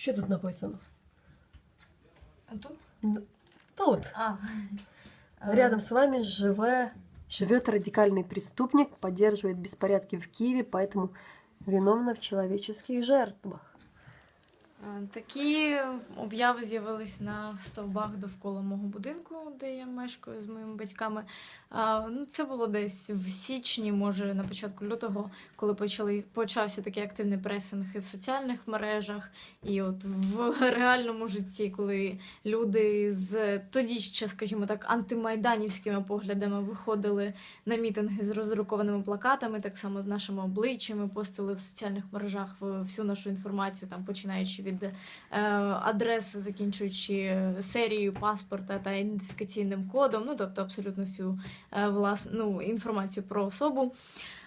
Що тут написано? А тут? Тут. А. Рядом с вами живе, живет радикальный преступник, поддерживает беспорядки в Киеве, поэтому виновна в человеческих жертвах. Е, Такі обяви з'явились на стовбах довкола мого будинку, де я мешкаю з моїми батьками. Ну, це було десь в січні, може на початку лютого, коли почали почався такий активний пресинг і в соціальних мережах, і от в реальному житті, коли люди з тоді ще, скажімо так, антимайданівськими поглядами виходили на мітинги з роздрукованими плакатами, так само з нашими обличчями, постили в соціальних мережах всю нашу інформацію, там починаючи від е, адрес, закінчуючи серією паспорта та ідентифікаційним кодом, ну тобто абсолютно всю е, влас, ну, інформацію про особу.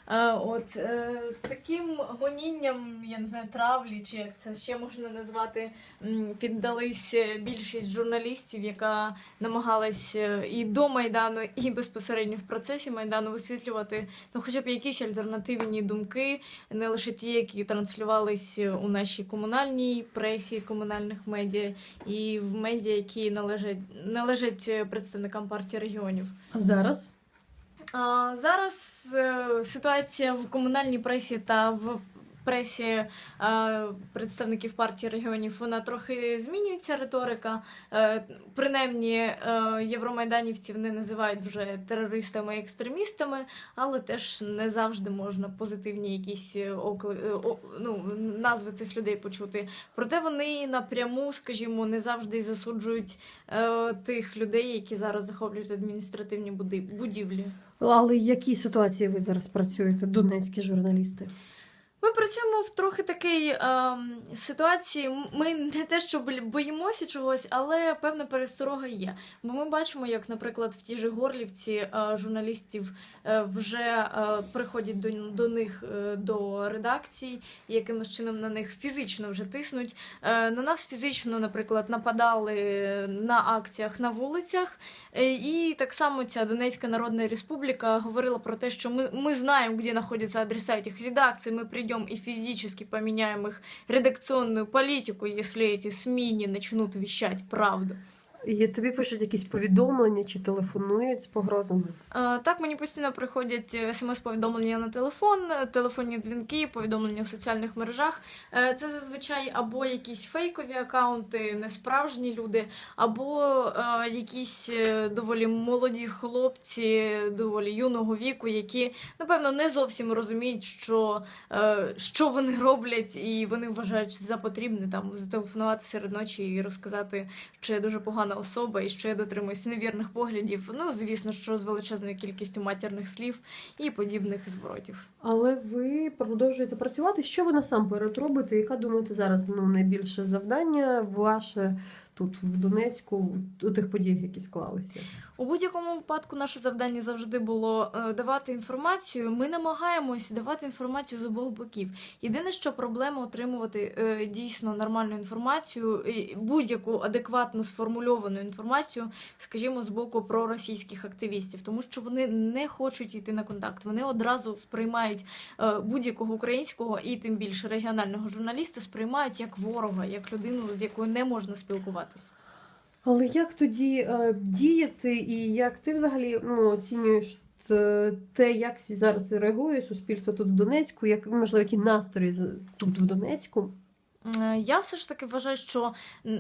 Е, От е, таким гонінням, я не знаю, травлі, чи як це ще можна назвати, піддались е, більшість журналістів, яка намагалась і до Майдану, і безпосередньо в процесі Майдану висвітлювати ну, хоча б якісь альтернативні думки, не лише ті, які транслювались у нашій комунальній пресі, комунальних медіа, і в медіа, які належать, належать представникам партії регіонів. А зараз? Зараз е, ситуація в комунальній пресі та в пресі е, представників партії регіонів вона трохи змінюється риторика. Е, принаймні, євромайданівців не називають вже терористами і екстремістами, але теж не завжди можна позитивні якісь окли, ну, назви цих людей почути. Проте вони напряму, скажімо, не завжди засуджують тих людей, які зараз захоплюють адміністративні будівлі. Але в якій ситуації ви зараз працюєте, донецькі журналісти? Ми працюємо в трохи такій ем, ситуації. Ми не те, що боїмося чогось, але певна пересторога є. Бо ми бачимо, як, наприклад, в тій же Горлівці е, журналістів е, вже е, приходять до, до них е, до редакцій, якимось чином на них фізично вже тиснуть. Е, на нас фізично, наприклад, нападали на акціях на вулицях. Е, І так само ця Донецька Народна Республіка говорила про те, що ми, ми знаємо, где находятся адреса этих редакций, мы придем и физически поменяем их редакционную политику, если эти СМИ не начнут вещать правду. І тобі пишуть якісь повідомлення чи телефонують з погрозами? Е, Так, мені постійно приходять смс-повідомлення на телефон, е, телефонні дзвінки, повідомлення в соціальних мережах. Е, Це зазвичай або якісь фейкові акаунти, несправжні люди, або е, якісь е, доволі молоді хлопці, доволі юного віку, які, напевно, не зовсім розуміють, що, е, що вони роблять, і вони вважають за потрібне там зателефонувати серед ночі і розказати що дуже погана особа і що я дотримуюсь невірних поглядів. Ну, звісно, що з величезною кількістю матірних слів і подібних зворотів. Але ви продовжуєте працювати. Що ви насамперед робите? Яка думаєте зараз ну, найбільше завдання ваше тут в Донецьку у тих подіях, які склалися? У будь-якому випадку наше завдання завжди було е, давати інформацію. Ми намагаємось давати інформацію з обох боків. Єдине, що проблема отримувати е, дійсно нормальну інформацію, будь-яку адекватно сформульовану інформацію, скажімо, з боку проросійських активістів, тому що вони не хочуть йти на контакт. Вони одразу сприймають е, будь-якого українського і тим більше регіонального журналіста сприймають як ворога, як людину, з якою не можна спілкуватися. Але як тоді е, діяти, і як ти взагалі ну, оцінюєш те, як зараз реагує суспільство тут в Донецьку, як можливо, які настрої тут в Донецьку? Е, Я все ж таки вважаю, що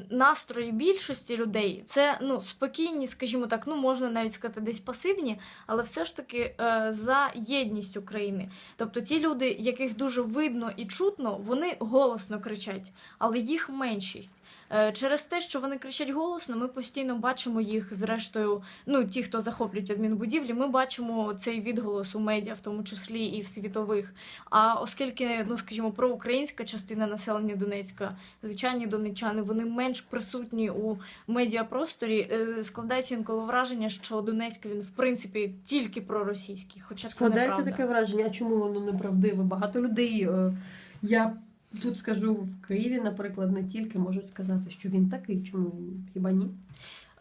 настрої більшості людей це ну спокійні, скажімо так, ну можна навіть сказати, десь пасивні, але все ж таки е, за єдність України. Тобто ті люди, яких дуже видно і чутно, вони голосно кричать, але їх меншість. Е, Через те, що вони кричать голосно, ми постійно бачимо їх, зрештою, ну ті, хто захоплюють адмінбудівлі, ми бачимо цей відголос у медіа, в тому числі і в світових. А оскільки, ну скажімо, проукраїнська частина населення Донецька, звичайні донечани, вони менш присутні у медіапросторі, е, складається інколи враження, що Донецьк він в принципі тільки проросійський, хоча це Складається неправда. таке враження, а чому воно неправдиве? Багато людей. е, Я тут скажу в Києві, наприклад, не тільки можуть сказати, що він такий, чому хіба ні?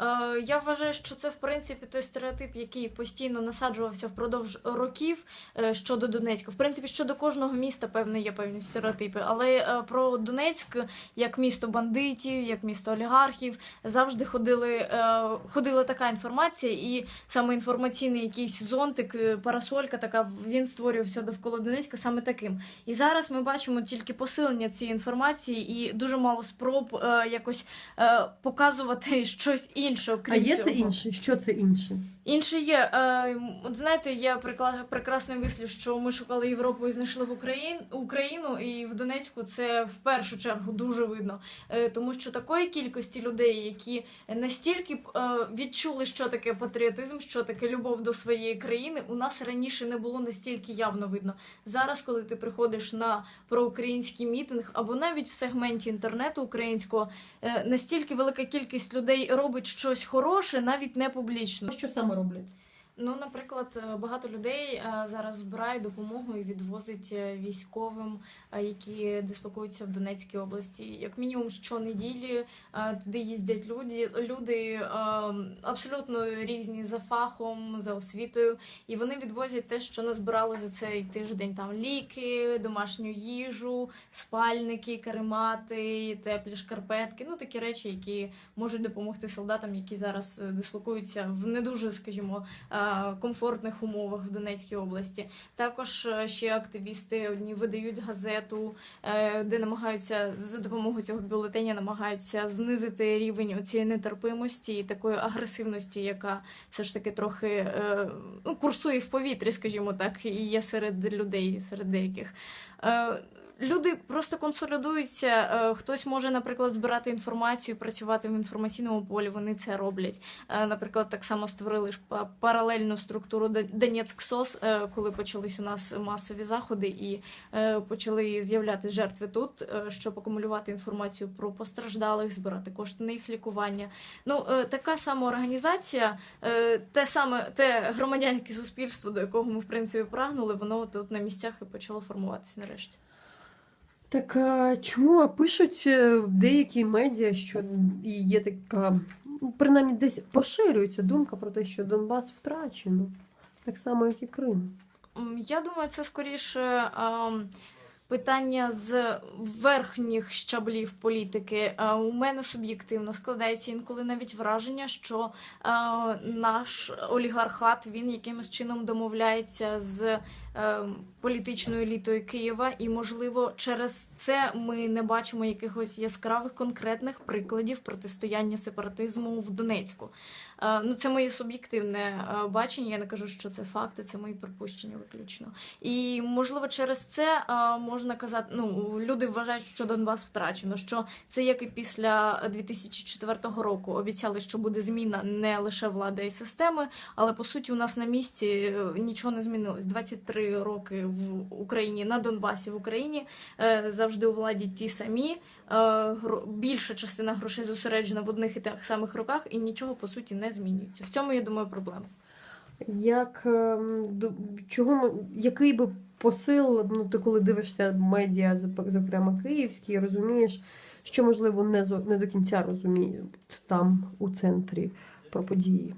Е, Я вважаю, що це в принципі той стереотип, який постійно насаджувався впродовж років е, щодо Донецька. В принципі, щодо кожного міста, певно, є певні стереотипи. Але е, про Донецьк як місто бандитів, як місто олігархів, завжди ходили, ходила така інформація, і саме інформаційний якийсь зонтик, парасолька така він створювався довкола Донецька саме таким. І зараз ми бачимо тільки посилення цієї інформації і дуже мало спроб якось показувати щось інше. А є цього. це інше? Що це інше? Інше є. Е, от знаєте, є прикла- прекрасний вислів, що ми шукали Європу і знайшли в Україн, Україну, і в Донецьку це в першу чергу дуже видно. Е, тому що такої кількості людей, які настільки е, відчули, що таке патріотизм, що таке любов до своєї країни, у нас раніше не було настільки явно видно. Зараз, коли ти приходиш на проукраїнський мітинг або навіть в сегменті інтернету українського, е, настільки велика кількість людей робить щось хороше, навіть не публічно. Що саме роблять? Ну, наприклад, е, багато людей е, зараз збирає допомогу і відвозить е, військовим, які дислокуються в Донецькій області. Як мінімум, щонеділі туди їздять люди, люди абсолютно різні за фахом, за освітою, і вони відвозять те, що назбирали за цей тиждень. Там ліки, домашню їжу, спальники, каремати, теплі шкарпетки. Ну такі речі, які можуть допомогти солдатам, які зараз дислокуються в не дуже, скажімо, комфортних умовах в Донецькій області. Також е, ще активісти одні видають газету, е, де намагаються за допомогою цього бюлетеня намагаються знизити рівень цієї нетерпимості і такої агресивності, яка все ж таки трохи е, ну, курсує в повітрі, скажімо так, і є серед людей, серед деяких. Люди просто консолідуються. Е, Хтось може, наприклад, збирати інформацію, працювати в інформаційному полі. Вони це роблять. Е, Наприклад, так само створили ж паралельну структуру Донецьк СОС, е, коли почались у нас масові заходи і почали з'являтися жертви тут, щоб акумулювати інформацію про постраждалих, збирати кошти на їх лікування. Ну, така сама організація, те саме те громадянське суспільство, до якого ми в принципі прагнули, воно тут на місцях і почало формуватись нарешті. Так чому пишуть е, деякі медіа, що є така, ну, принаймні десь поширюється думка про те, що Донбас втрачено, так само, як і Крим. Я думаю, це скоріше питання з верхніх щаблів політики. Е, У мене суб'єктивно складається інколи навіть враження, що е, наш олігархат він якимось чином домовляється з е, політичною елітою Києва, і можливо через це ми не бачимо якихось яскравих конкретних прикладів протистояння сепаратизму в Донецьку. Ну, це моє суб'єктивне бачення. Я не кажу, що це факти, це мої припущення виключно. І можливо, через це е, можна казати, ну люди вважають, що Донбас втрачено. Що це як і після 2004 року обіцяли, що буде зміна не лише влади і системи, але по суті у нас на місці е, нічого не змінилось. 23 роки в Україні на Донбасі в Україні е, завжди у владі ті самі. е, Більша частина грошей зосереджена в одних і тих самих руках, і нічого по суті не змінюється. В цьому я думаю проблема. Як ем, чого який би посил, ну ти коли дивишся медіа, зокрема київські, розумієш, що можливо не зо- не до кінця розуміють там у центрі про події.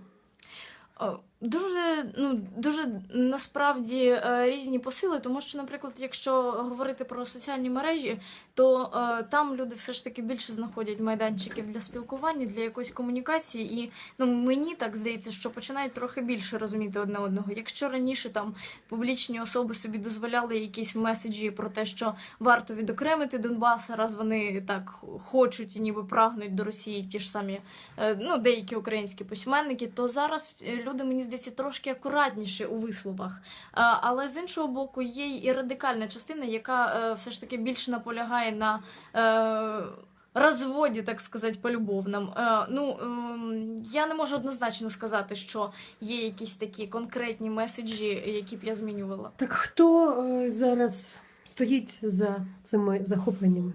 Дуже ну дуже насправді е, різні посили, тому що, наприклад, якщо говорити про соціальні мережі, то е, там люди все ж таки більше знаходять майданчиків для спілкування, для якоїсь комунікації, і ну мені так здається, що починають трохи більше розуміти одне одного. Якщо раніше там публічні особи собі дозволяли якісь меседжі про те, що варто відокремити Донбас, раз вони так хочуть і ніби прагнуть до Росії, ті ж самі е, ну, деякі українські письменники, то зараз люди, мені здається, трошки акуратніші у висловах. Е, Але з іншого боку, є і радикальна частина, яка е, все ж таки більше наполягає на. е, Розводі, так сказати, полюбовним. Е, ну, ем, я не можу однозначно сказати, що є якісь такі конкретні меседжі, які б я змінювала. Так хто зараз стоїть за цими захопленнями?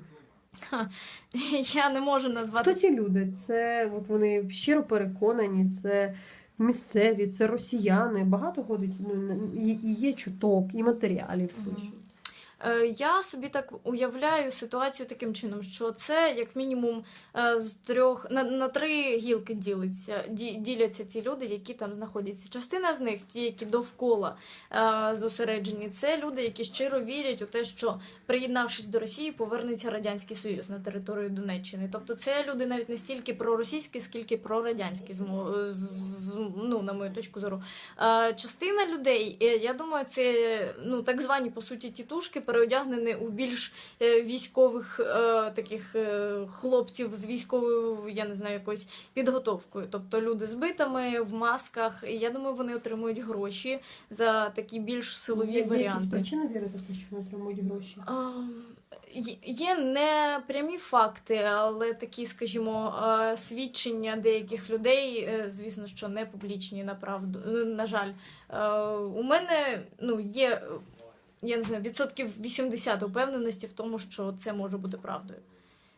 Я не можу назвати Хто ці люди? Це от вони щиро переконані, це місцеві, це росіяни. Багато ходить, ну і, і є чуток, і матеріалів пишуть. Е, Я собі так уявляю ситуацію таким чином, що це як мінімум е, з трьох на, на три гілки ділиться, ді, діляться ті люди, які там знаходяться. Частина з них, ті, які довкола е, зосереджені, це люди, які щиро вірять у те, що приєднавшись до Росії, повернеться радянський союз на територію Донеччини. Тобто, це люди навіть не стільки проросійські, скільки прорадянські, з- ну, на мою точку зору. Частина людей, я думаю, це ну так звані по суті тітушки, переодягнені у більш е, військових е, таких е, хлопців з військовою, я не знаю, якоюсь підготовкою. Тобто люди з битами в масках. І я думаю, вони отримують гроші за такі більш силові Є- є якісь варіанти. причини вірити що вони отримують гроші? А, є- Є не прямі факти, але такі, скажімо, свідчення деяких людей, звісно, що не публічні, направду, на жаль. У мене ну, є, я не знаю, відсотків 80 упевненості в тому, що це може бути правдою.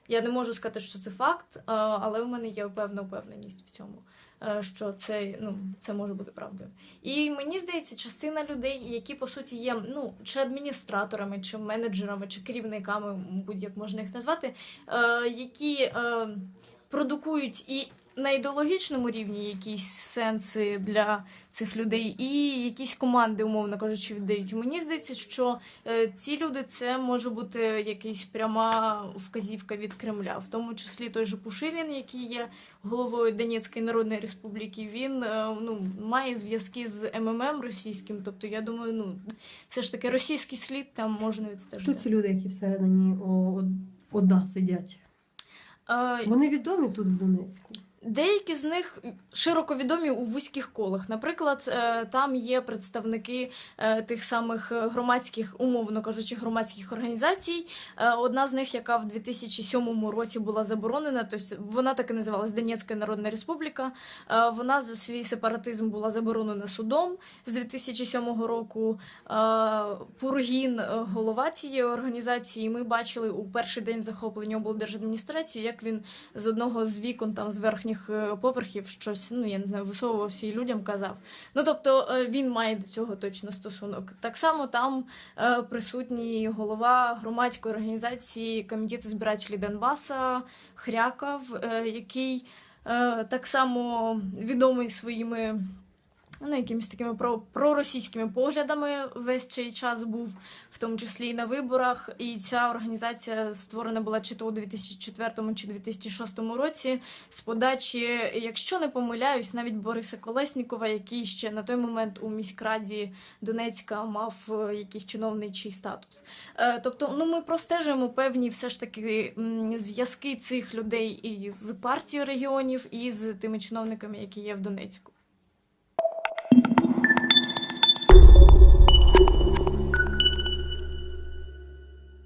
Я не можу сказати, що це факт, е, але у мене є певна впевненість в цьому, е, що це, ну, це може бути правдою. І мені здається, частина людей, які по суті є ну, чи адміністраторами, чи менеджерами, чи керівниками, будь-як можна їх назвати, е, які продукують і на ідеологічному рівні якісь сенси для цих людей, і якісь команди, умовно кажучи, віддають. Мені здається, що е, ці люди це може бути якась пряма вказівка від Кремля, в тому числі той же Пушилін, який є головою Донецької Народної Республіки. Він е, ну, має зв'язки з МММ російським. Тобто, я думаю, ну все ж таки російський слід там можна відстежити. ці люди, які всередині о- од- ОДА сидять? Е, Вони відомі тут в Донецьку. Деякі з них широко відомі у вузьких колах. Наприклад, е, там є представники е, тих самих е, громадських, умовно кажучи, громадських організацій. Одна з них, яка в 2007 році була заборонена, тобто вона так і називалась Донецька Народна Республіка. Вона за свій сепаратизм була заборонена судом з 2007 року. Пургін, голова цієї організації, ми бачили у перший день захоплення облдержадміністрації, як він з одного з вікон там з верхніх е, поверхів щось, ну я не знаю, висовувався і людям казав. Ну тобто е, він має до цього точно стосунок. Так само там е, присутній голова громадської організації Комітет збирателів Донбаса Хряков, який так само відомий своїми. Ну, якимись такими про, проросійськими поглядами весь цей час був, в тому числі і на виборах. І ця організація створена була чи то у 2004 чи 2006 році з подачі, якщо не помиляюсь, навіть Бориса Колеснікова, який ще на той момент у міськраді Донецька мав е, якийсь чиновничий статус. Е, Тобто, ну ми простежуємо певні все ж таки зв'язки цих людей і з партією регіонів, і з тими чиновниками, які є в Донецьку.